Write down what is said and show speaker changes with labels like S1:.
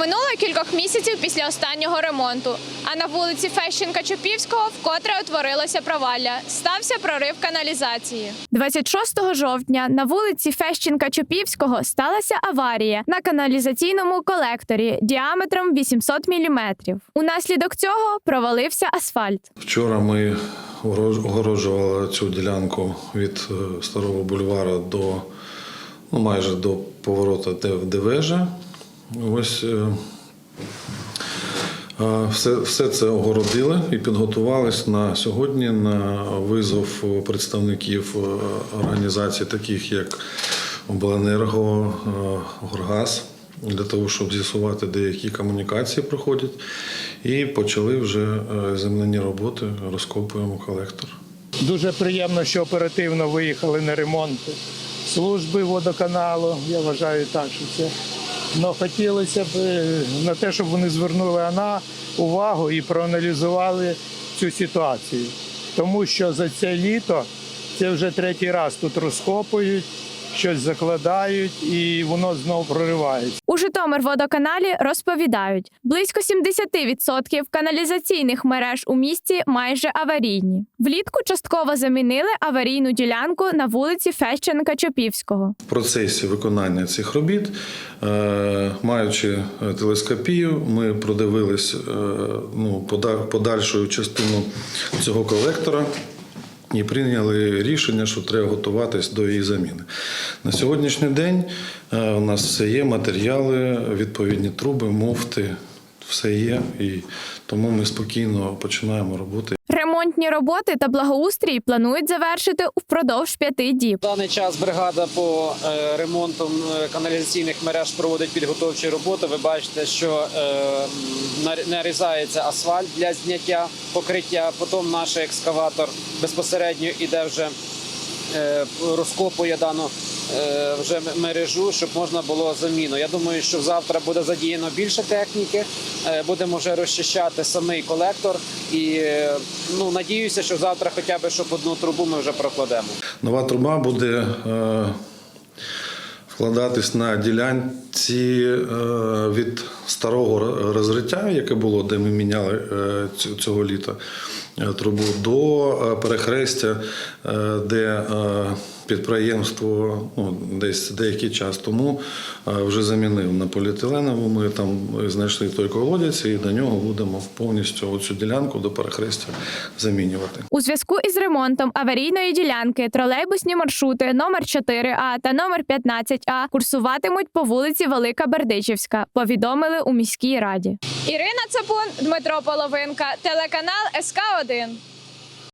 S1: минуло кількох місяців після останнього ремонту. А на вулиці Фещенка Чопівського вкотре утворилося провалля. Стався прорив каналізації. 26 жовтня на вулиці Фещенка Чопівського сталася аварія на каналізаційному колекторі діаметром 800 мм. Унаслідок цього провалився асфальт.
S2: Вчора ми огороджували цю ділянку від е, старого бульвара до ну, майже до повороту де, де вежа. Ось е, все, все це огородили і підготувались на сьогодні на визов представників е, організацій, таких як Обленерго, е, Горгаз, для того, щоб з'ясувати, де які комунікації проходять. І почали вже земляні роботи, розкопуємо колектор.
S3: Дуже приємно, що оперативно виїхали на ремонт служби водоканалу. Я вважаю так, що це. Но хотілося б е, на те, щоб вони звернули на увагу і проаналізували цю ситуацію. Тому що за це літо це вже третій раз тут розкопують, щось закладають, і воно знову проривається.
S1: У Житомирводоканалі розповідають, близько 70% каналізаційних мереж у місті майже аварійні. Влітку частково замінили аварійну ділянку на вулиці Фещенка Чопівського.
S2: В процесі виконання цих робіт, е, маючи е, телескопію, ми продивились е, ну, подальшу частину цього колектора. І прийняли рішення, що треба готуватись до її заміни. На сьогоднішній день е, у нас все є, матеріали, відповідні труби, муфти, все є. І тому ми спокійно починаємо роботи.
S1: Ремонтні роботи та благоустрій планують завершити впродовж п'яти діб.
S4: В даний час бригада по е, ремонту е, каналізаційних мереж проводить підготовчі роботи. Ви бачите, що е, нарізається асфальт для зняття покриття. Потім наш екскаватор безпосередньо іде вже розкопує дану вже мережу, щоб можна було заміну. Я думаю, що завтра буде задіяно більше техніки. е, Будемо вже розчищати самий колектор. І е, ну надіюся, що завтра, хоча б щоб одну трубу ми вже прокладемо.
S2: Нова труба буде е, вкладатись на ділянці е, від старого розриття, яке було, де ми міняли е, цього літа е, трубу, до е, перехрестя, е, де е, підприємство ну, десь деякий час тому е, вже замінив на поліетиленову. Ми там знайшли той колодязь і до нього будемо повністю оцю ділянку до перехрестя замінювати.
S1: У зв'язку із ремонтом аварійної ділянки тролейбусні маршрути номер 4А та номер 15А курсуватимуть по вулиці Велика Бердичівська. Повідомили у міській раді. Ірина Цапун, Дмитро Половинка, телеканал СК 1